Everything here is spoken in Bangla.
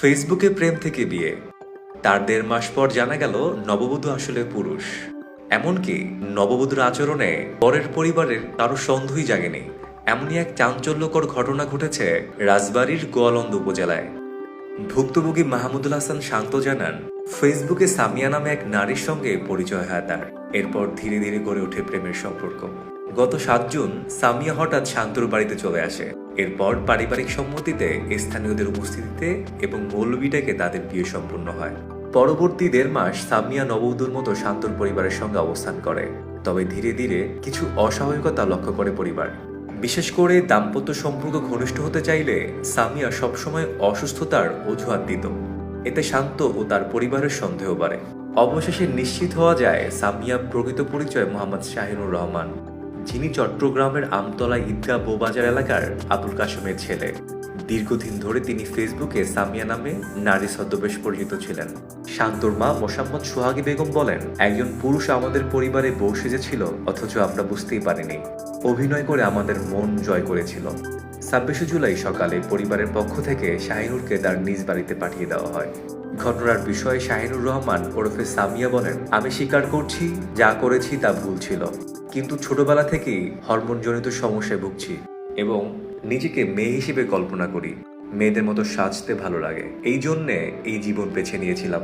ফেসবুকে প্রেম থেকে বিয়ে। তার দেড় মাস পর জানা গেল, নববধূ আসলে পুরুষ। এমনকি নববধূর আচরণে পরের পরিবারের কারও সন্দেহই জাগেনি। এমনই এক চাঞ্চল্যকর ঘটনা ঘটেছে রাজবাড়ির গোয়ালন্দ উপজেলায়। ভুক্তভোগী মাহমুদুল হাসান শান্ত জানান ফেসবুকে সামিয়া নামে এক নারীর সঙ্গে পরিচয় হয় তার। এরপর ধীরে ধীরে গড়ে ওঠে প্রেমের সম্পর্ক। গত সাত জুন, সামিয়া হঠাৎ শান্তর বাড়িতে চলে আসে। এরপর পারিবারিক সম্মতিতে স্থানীয়দের উপস্থিতিতে এবং মৌলবীটাকে তাদের বিয়ে সম্পূর্ণ হয়। পরবর্তী দেড় মাস সামিয়া নববধূর মতো শান্তর পরিবারের সঙ্গে অবস্থান করে। তবে ধীরে ধীরে কিছু অস্বাভাবিকতা লক্ষ্য করে পরিবার। বিশেষ করে দাম্পত্য সম্পর্ক ঘনিষ্ঠ হতে চাইলে সামিয়া সবসময় অসুস্থতার অজুহাত দিত। এতে শান্ত ও তার পরিবারের সন্দেহ বাড়ে। অবশেষে নিশ্চিত হওয়া যায় সামিয়া প্রকৃত পরিচয় মোহাম্মদ শাহিনুর রহমান, যিনি চট্টগ্রামের আমতলা ঈদগাহ বৌবাজার এলাকার আবুল কাশেমের ছেলে। দীর্ঘদিন ধরে তিনি ফেসবুকে সামিয়া নামে নারী ছদ্মবেশ পরিচিত ছিলেন। শান্তর মা মোসাম্মদ সোহাগী বেগম বলেন, একজন পুরুষ আমাদের পরিবারে বউ সেজেছিল, অথচ আমরা বুঝতেই পারিনি। অভিনয় করে আমাদের মন জয় করেছিল। ছাব্বিশে জুলাই সকালে পরিবারের পক্ষ থেকে শাহিনুরকে তার নিজ বাড়িতে পাঠিয়ে দেওয়া হয়। ঘটনার বিষয়ে শাহিনুর রহমান ওরফে সামিয়া বলেন, আমি স্বীকার করছি, যা করেছি তা ভুল ছিল। কিন্তু ছোটবেলা থেকেই হরমোনজনিত সমস্যায় ভুগছি এবং নিজেকে মেয়ে হিসেবে কল্পনা করি। মেয়েদের মতো সাজতে ভালো লাগে। এই জন্যে এই জীবন বেছে নিয়েছিলাম।